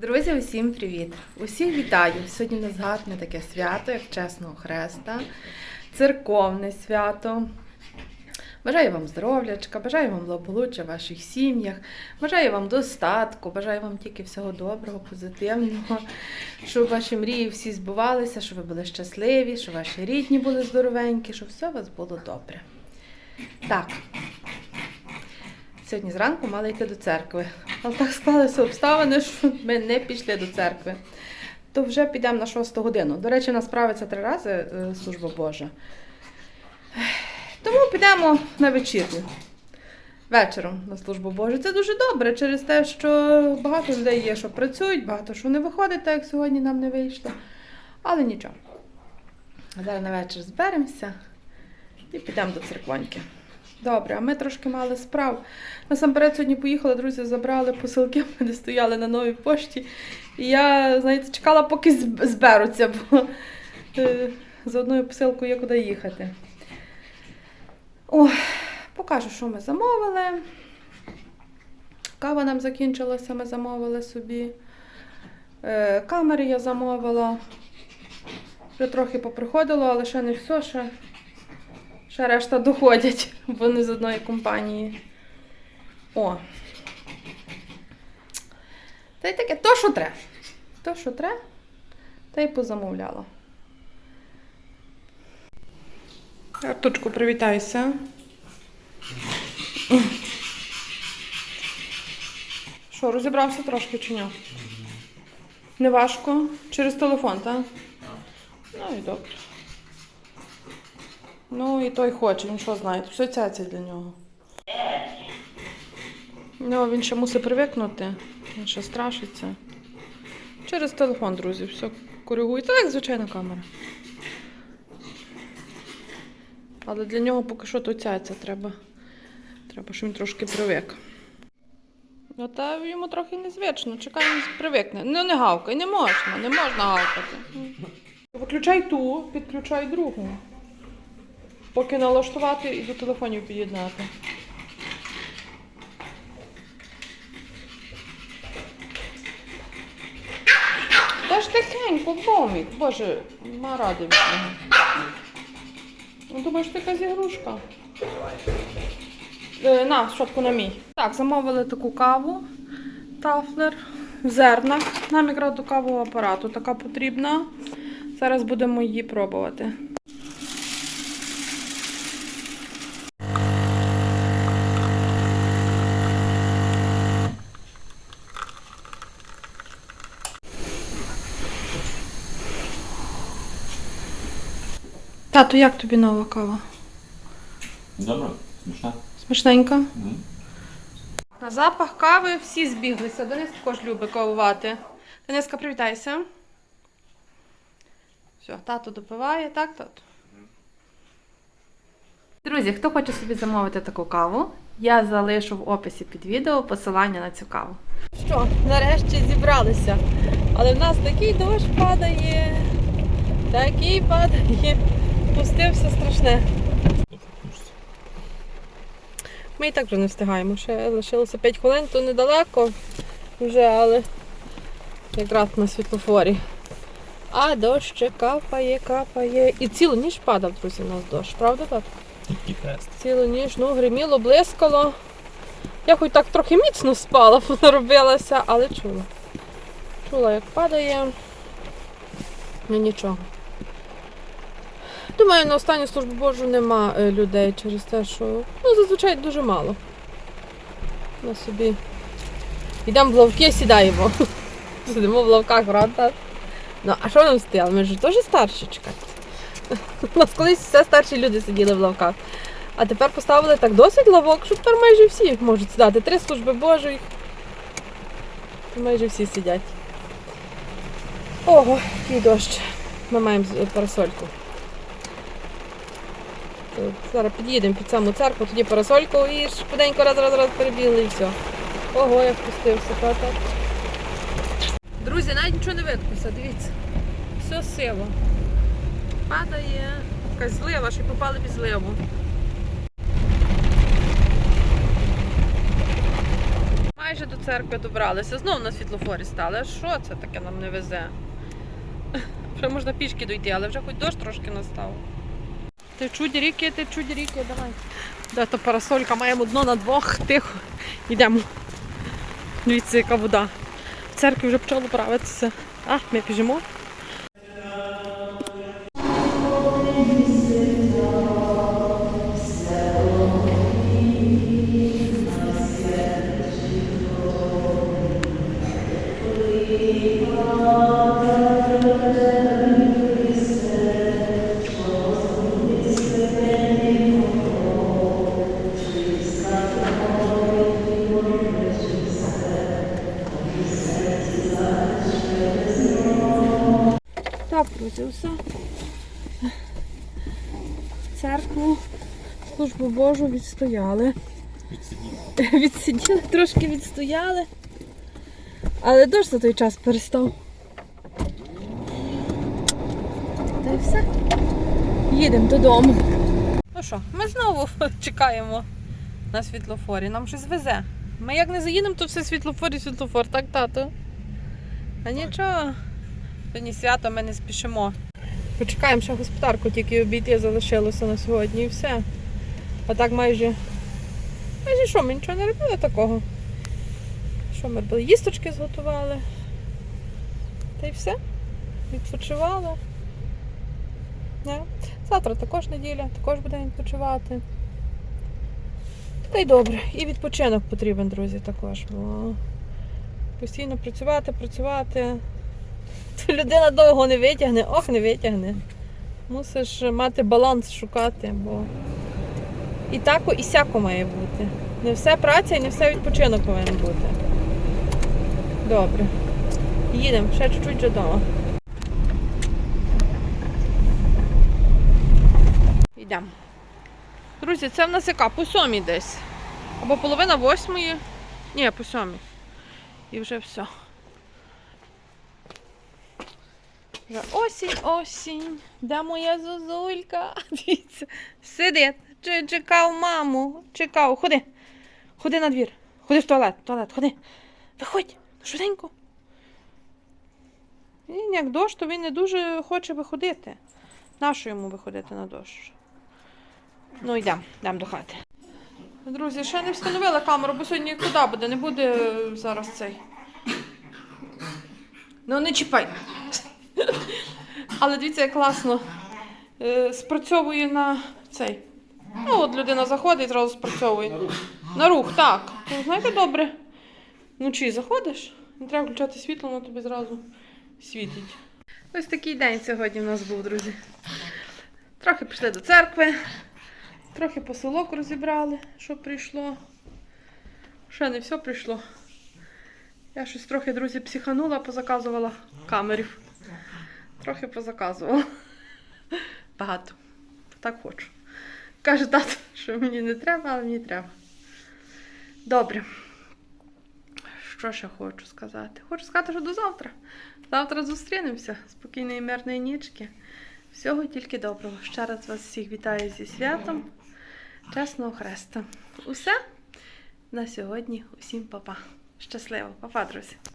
Друзі, усім привіт! Усіх вітаю! Сьогодні у нас гарне таке свято, як Чесного Хреста, церковне свято. Бажаю вам здоров'ячка, бажаю вам благополуччя в ваших сім'ях, бажаю вам достатку, бажаю вам тільки всього доброго, позитивного, щоб ваші мрії всі збувалися, щоб ви були щасливі, щоб ваші рідні були здоровенькі, щоб все у вас було добре. Так, Сьогодні зранку мали йти до церкви. Але так склалися обставини, що ми не пішли до церкви. То вже підемо на 6 годину. До речі, нас правиться три рази е, служба Божа. Тому підемо на вечірню. Вечором на службу Божу. Це дуже добре через те, що багато людей є, що працюють, багато що не виходить, так як сьогодні нам не вийшло. Але нічого. А зараз на вечір зберемося і підемо до церквоньки. Добре, а ми трошки мали справ. Насамперед сьогодні поїхали, друзі, забрали посилки, вони стояли на новій пошті. І я, знаєте, чекала, поки зберуться, бо е, з одною посилкою є куди їхати. О, покажу, що ми замовили. Кава нам закінчилася, ми замовили собі. Е, камери я замовила. Вже трохи поприходило, але ще не все, ще Ще решта доходять, вони з одної компанії. О. Та й таке, то, що треба. То, що треба, та й позамовляла. Артучку, привітайся. Що, розібрався трошки чи ні? Не важко? Через телефон, так? Ну і добре. Ну і той хоче, він що знає, все цяця для нього. Ну, він ще мусить привикнути, він ще страшиться. Через телефон, друзі, все коригується, як звичайна камера. Але для нього поки що то цяця треба. Треба, щоб він трошки привик. Ну, та йому трохи незвично, чекай, він привикне. Ну не гавкай, не можна, не можна гавкати. Виключай ту, підключай другу. Поки налаштувати і до телефонів під'єднати. Та ж тихенько, бомік. Боже, ма радий від нього. Ну, Думаєш, ти якась ігрушка? Е, на, щотку на мій. Так, замовили таку каву. Тафлер в зернах. Нам якраз до кавового апарату така потрібна. Зараз будемо її пробувати. Тату, як тобі нова кава? Добре, смішна. Смачненька? Мгм. На запах кави всі збіглися. Денис також любить кавувати. Дениска, привітайся. Все, тато допиває, так, тато? Друзі, хто хоче собі замовити таку каву, я залишу в описі під відео посилання на цю каву. Що, нарешті зібралися. Але в нас такий дощ падає, такий падає. Пустився страшне. Ми і так вже не встигаємо. Ще лишилося 5 хвилин, то недалеко вже, але якраз на світлофорі. А дощ ще капає, капає. І цілу ніч падав, друзі, у нас дощ, правда так? Цілу ніч, ну, гриміло, блискало. Я хоч так трохи міцно спала, понаробилася, але чула. Чула, як падає. Ну нічого. Думаю, на останню службу Божу нема е, людей через те, що ну, зазвичай дуже мало. Ми собі йдемо в лавки, сідаємо. Сидимо в лавках, правда? Ну, а що нам стояли? Ми ж теж старші чекати. У нас колись все старші люди сиділи в лавках. А тепер поставили так досить лавок, що тепер майже всі можуть сідати. Три служби Божої. Майже всі сидять. Ого, який дощ. Ми маємо парасольку. Зараз під'їдемо під саму церкву, тоді парасольку і швиденько раз раз раз перебігли і все. Ого, як пустився, та-та. Друзі, навіть нічого не видкося, дивіться. Все сило. Падає. Якась злива, що попали під зливу. Майже до церкви добралися. Знов на світлофорі стали. А Що це таке нам не везе? Вже можна пішки дойти, але вже хоч дощ трошки настав. Ти чуді ріки, ти ріки, давай. Де то парасолька, маємо дно на двох, тихо. Йдемо. Дивіться, яка вода. В церкві вже почало правитися. А, ми біжимо. Так, друзі, все. Церкву, службу Божу відстояли. Відсидів. Відсиділи, трошки відстояли. Але дощ за той час перестав. Та й все. Їдемо додому. Ну що, ми знову чекаємо на світлофорі. Нам щось везе. Ми як не заїдемо, то все світлофор і світлофор, так, тато? А нічого. Сьогодні свято ми не спішимо. Почекаємо ще господарку, тільки обійти залишилося на сьогодні і все. А так майже. Майже що, ми нічого не робили такого. Що ми робили? Їсточки зготували. Та й все. Відпочивали. Не? Завтра також неділя, також будемо відпочивати. Та й добре. І відпочинок потрібен, друзі, також. Бо постійно працювати, працювати. То людина довго не витягне, ох, не витягне. Мусиш мати баланс шукати, бо і тако, і сяко має бути. Не все праця і не все відпочинок повинен бути. Добре. Їдемо, ще чуть-чуть додому. Йдемо. Друзі, це в нас яка? По сьомій десь. Або половина восьмої. Ні, по сьомій. І вже все. Вже осінь, осінь. Де моя зозулька? Дивіться. Сидить. Чекав маму. Чекав. Ходи. Ходи на двір. Ходи в туалет. в Туалет, ходи. Виходь. Швиденько. Він як дощ, то він не дуже хоче виходити. Нащо йому виходити на дощ? Ну, йдемо, йдемо до хати. Друзі, ще не встановила камеру, бо сьогодні куди буде, не буде е, зараз цей. Ну, не чіпай. Але дивіться, як класно е, спрацьовує на цей. Ну, от людина заходить і зразу спрацьовує. На рух. На рух, так. Ну, знаєте, добре. Вночі заходиш, не треба включати світло, воно тобі зразу світить. Ось такий день сьогодні в нас був, друзі. Трохи пішли до церкви, трохи посилок розібрали, що прийшло. Ще не все прийшло. Я щось трохи, друзі, психанула, позаказувала камерів. Трохи позаказувала. Багато. Так хочу. Каже тато, що мені не треба, але мені треба. Добре. Що ще хочу сказати? Хочу сказати, що до завтра. Завтра зустрінемося. Спокійної мирної нічки. Всього тільки доброго. Ще раз вас всіх вітаю зі святом. Чесного Хреста. Усе на сьогодні. Усім па-па. Щасливо, Па-па, друзі.